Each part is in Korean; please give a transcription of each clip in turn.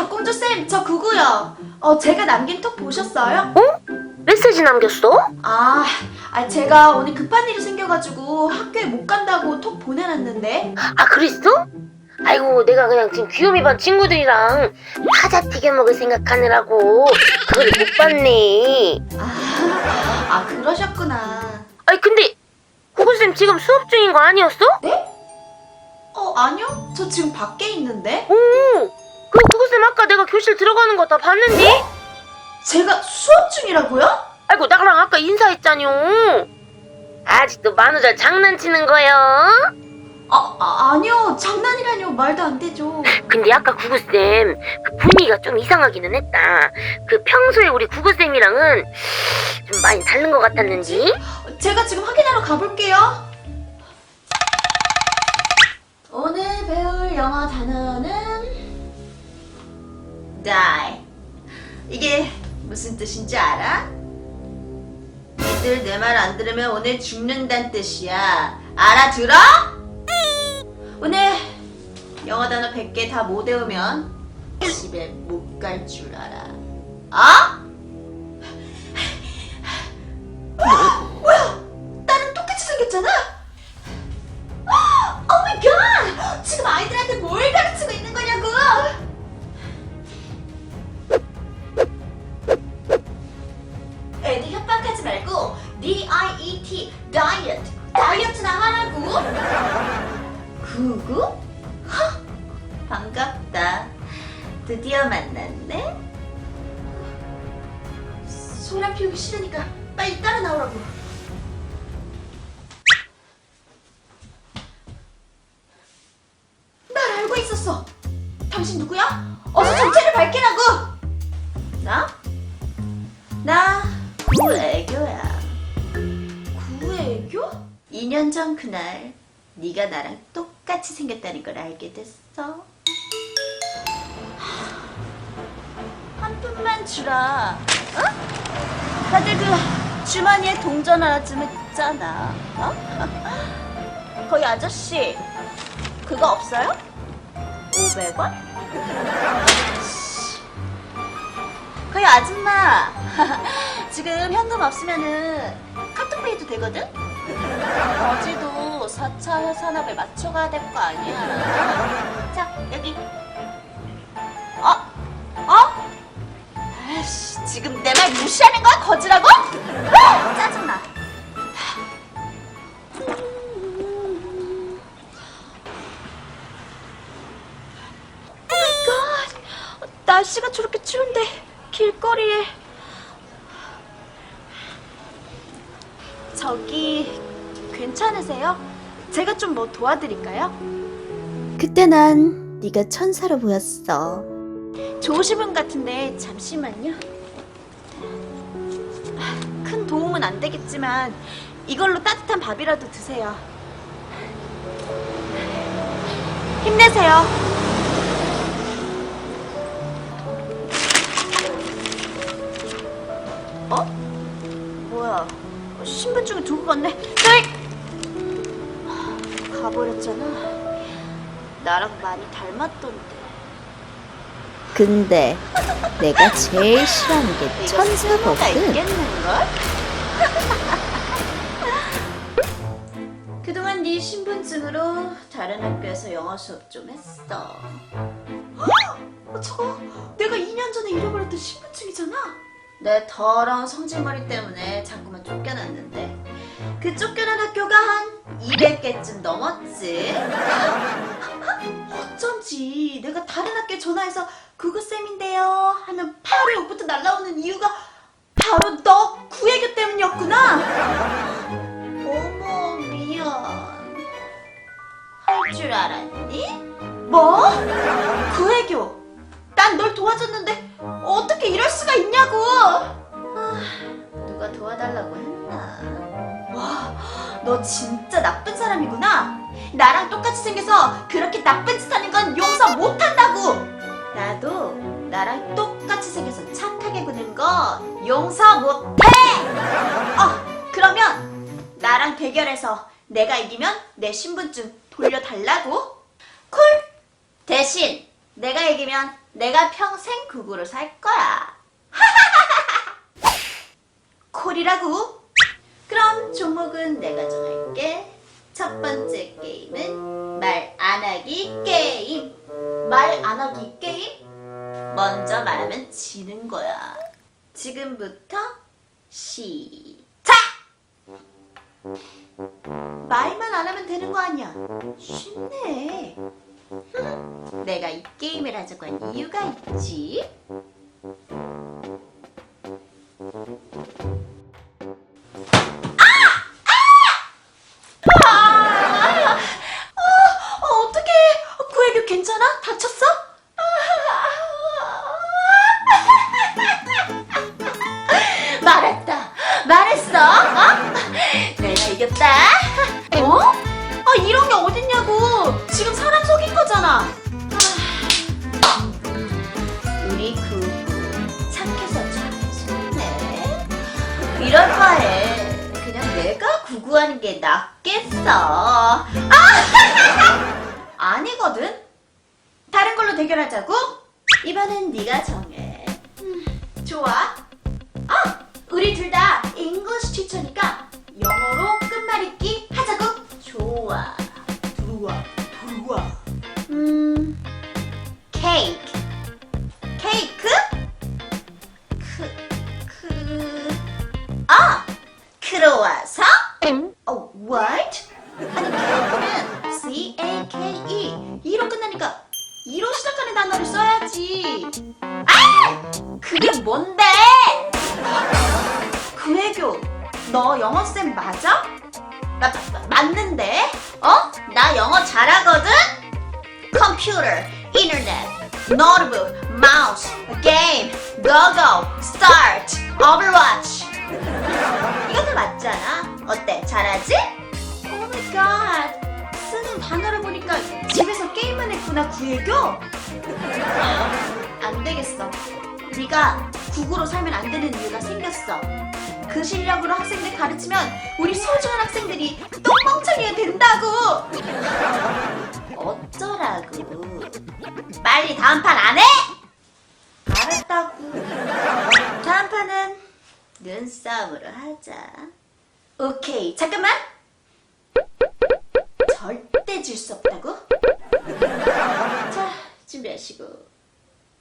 박공주쌤, 저 구구요. 어, 제가 남긴 톡 보셨어요? 메시지 남겼어? 아, 아, 제가 오늘 급한 일이 생겨가지고 학교에 못 간다고 톡 보내놨는데. 아 그랬어? 아이고 내가 그냥 지금 귀요미 반 친구들이랑 사자 튀겨 먹을 생각하느라고 그걸 못 봤네 아, 아, 그러셨구나. 아니 근데 구구쌤 지금 수업 중인 거 아니었어? 어, 아니요. 저 지금 밖에 있는데. 오, 그 구구쌤 아까 내가 교실 들어가는 거 다 봤는데? 제가 수업 중이라고요? 아이고 나랑 아까 인사했잖요 아직도 만우절 장난치는 거요? 아, 아, 아니요. 장난이라뇨. 말도 안 되죠. 근데 아까 구구쌤 그 분위기가 좀 이상하기는 했다 그 평소에 우리 구구쌤이랑은 좀 많이 다른 것 같았는지 제가 지금 확인하러 가볼게요. 오늘 배울 영어 단어는 die. 이게 무슨 뜻인지 알아? 니들 내 말 안 들으면 오늘 죽는다는 뜻이야. 알아들어? 오늘 영어 단어 100개 다 못 외우면 집에 못 갈 줄 알아. 아? 뭐야? 나랑 똑같이 생겼잖아? 반갑다 드디어 만났네 소란 피우기 싫으니까 빨리 따라 나오라고 날 알고 있었어. 당신 누구야? 어서 정체를 밝히라고. 나? 나 구애교야. 구애교? 2년 전 그날 네가 나랑 똑같이 생겼다는 걸 알게 됐어. 한 푼만 주라. 어? 다들 그 주머니에 동전 하나 쯤 있잖아. 어? 거기 아저씨 그거 없어요? 500원? 거기 아줌마 지금 현금 없으면은 카톡페이도 되거든? 어제도 4차 산업에 맞춰가야 될 거 아니야 자 여기 무시하는 거야 거지라고? 아, 짜증나 갓! 날씨가 저렇게 추운데 길거리에 저기 괜찮으세요? 제가 좀 뭐 도와드릴까요? 그때 난 네가 천사로 보였어. 좋으신 분 같은데 잠시만요. 큰 도움은 안 되겠지만 이걸로 따뜻한 밥이라도 드세요. 힘내세요. 어? 뭐야? 신분증을 두고 갔네. 저기! 가버렸잖아. 나랑 많이 닮았던데. 근데 내가 제일 싫어하는 게 천사거든. 있겠는걸? 그동안 네 신분증으로 다른 학교에서 영어 수업 좀 했어. 어, 저거 내가 2년 전에 잃어버렸던 신분증이잖아. 내 더러운 성질머리 때문에 자꾸만 쫓겨났는데 그 쫓겨난 학교가 한 200개쯤 넘었지. 어쩐지 내가 다른 학교에 전화해서 구구쌤인데요 하면 바로 욕부터 날라오는 이유가 바로 너 구애교 때문이었구나. 어머 미안. 할 줄 알았니? 뭐? 구애교. 난 널 도와줬는데 어떻게 이럴 수가 있냐고. 아, 누가 도와달라고 했나? 와, 너 진짜 나쁜 사람이구나. 나랑 똑같이 생겨서 그렇게 나쁜 짓 하는 건 용서 못 한다고. 나도 나랑 똑같이 생겨서 착하게 구는 거 용서 못 해. 어, 그러면 나랑 대결해서 내가 이기면 내 신분증 돌려달라고? 콜. 대신 내가 이기면 내가 평생 구구를 살 거야. 콜이라고? 그럼 종목은 내가 정할게. 첫 번째 게임은 말 안 하기 게임. 말 안 하기 게임? 먼저 말하면 지는 거야. 지금부터 시작! 말만 안 하면 되는 거 아니야? 쉽네. 내가 이 게임을 하자고 한 이유가 있지. 아니거든. 다른 걸로 대결하자고? 이번엔 네가 정해. 음, 좋아. 아, 우리 둘 다 잉글리시 티처니까 영어로 끝말잇기 하자고. 좋아. 들어와, 들어와. 음. 케이크? 맞아? 마, 마, 맞는데? 어? 나 영어 잘하거든? 인터넷, 노트북, 마우스, 게임, 고고, 스타트, 오버워치 이거 다 맞잖아 어때? 잘하지? 오 마이 갓 쓰는 단어를 보니까 집에서 게임만 했구나 구애교? 안 되겠어 네가 국으로 살면 안 되는 이유가 생겼어 그 실력으로 학생들 가르치면 우리 소중한 학생들이 똥멍청이가 된다고. 어쩌라고. 빨리 다음 판 안 해? 알았다고. 다음 판은 눈싸움으로 하자. 오케이. 잠깐만. 절대 질 수 없다고? 자 준비하시고.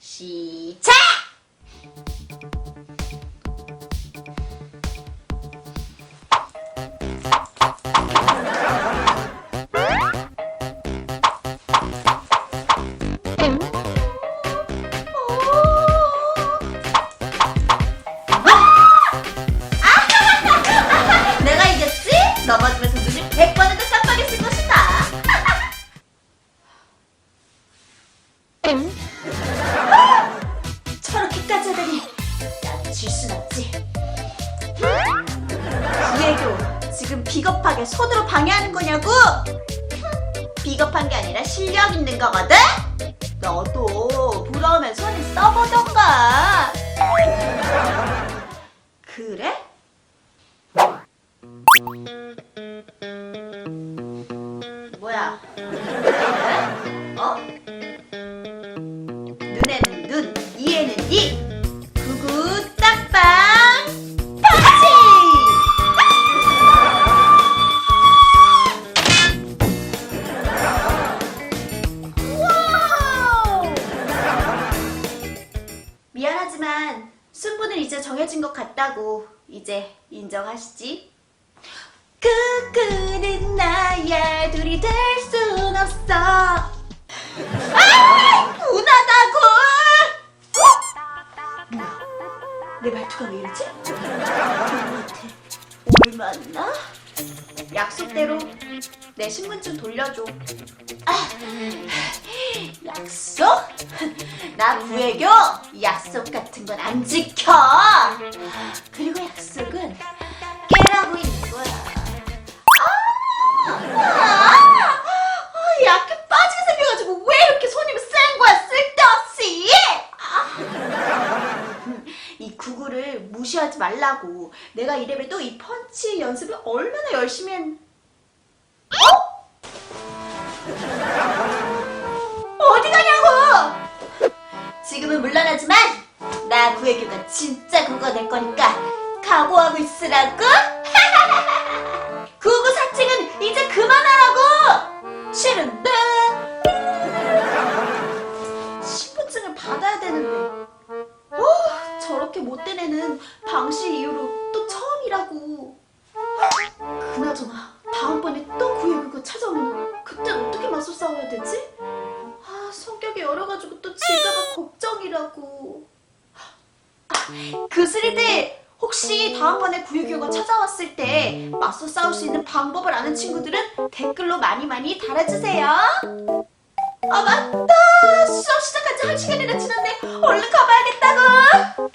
시작 비겁하게 손으로 방해하는 거냐고? 비겁한 게 아니라 실력 있는 거거든? 너도 부러우면 손을 써보던가. 그래? 뭐야? 해진 것 같다고 이제 인정하시지? 그그는 나야 둘이 될 순 없어 아! 분하다고! 뭐야? 내 말투가 왜 이러지? 오늘 만나? 약속대로 내 신분증 돌려줘 아, 약속? 나 구애교 약속 같은 건 안 지켜. 그리고 약속은 깨라고 있는 거야. 아, 아, 약해 빠지게 생겨가지고 왜 이렇게 손님이 센 거야 쓸데없이? 아. 이 구구를 무시하지 말라고. 내가 이래봬도 이 펀치 연습을 얼마나 열심히 했 미안하지만 나 구애교가 진짜 그거 될 거니까 각오하고 있으라고. 구구 사칭은 이제 그만하라고. 싫은데. 신분증을 받아야 되는데. 어, 저렇게 못된 애는 방시 이후로 또 처음이라고. 그나저나 다음번에 또 구애교가 찾아오면 그땐 어떻게 맞서 싸워야 되지? 성격이 여러가지고 또 질까봐 걱정이라고. 그스리들 혹시 다음번에 구유교가 찾아왔을 때 맞서 싸울 수 있는 방법을 아는 친구들은 댓글로 많이 많이 달아주세요. 아 맞다! 수업 시작한 지 한 시간이나 지났네. 얼른 가봐야겠다고!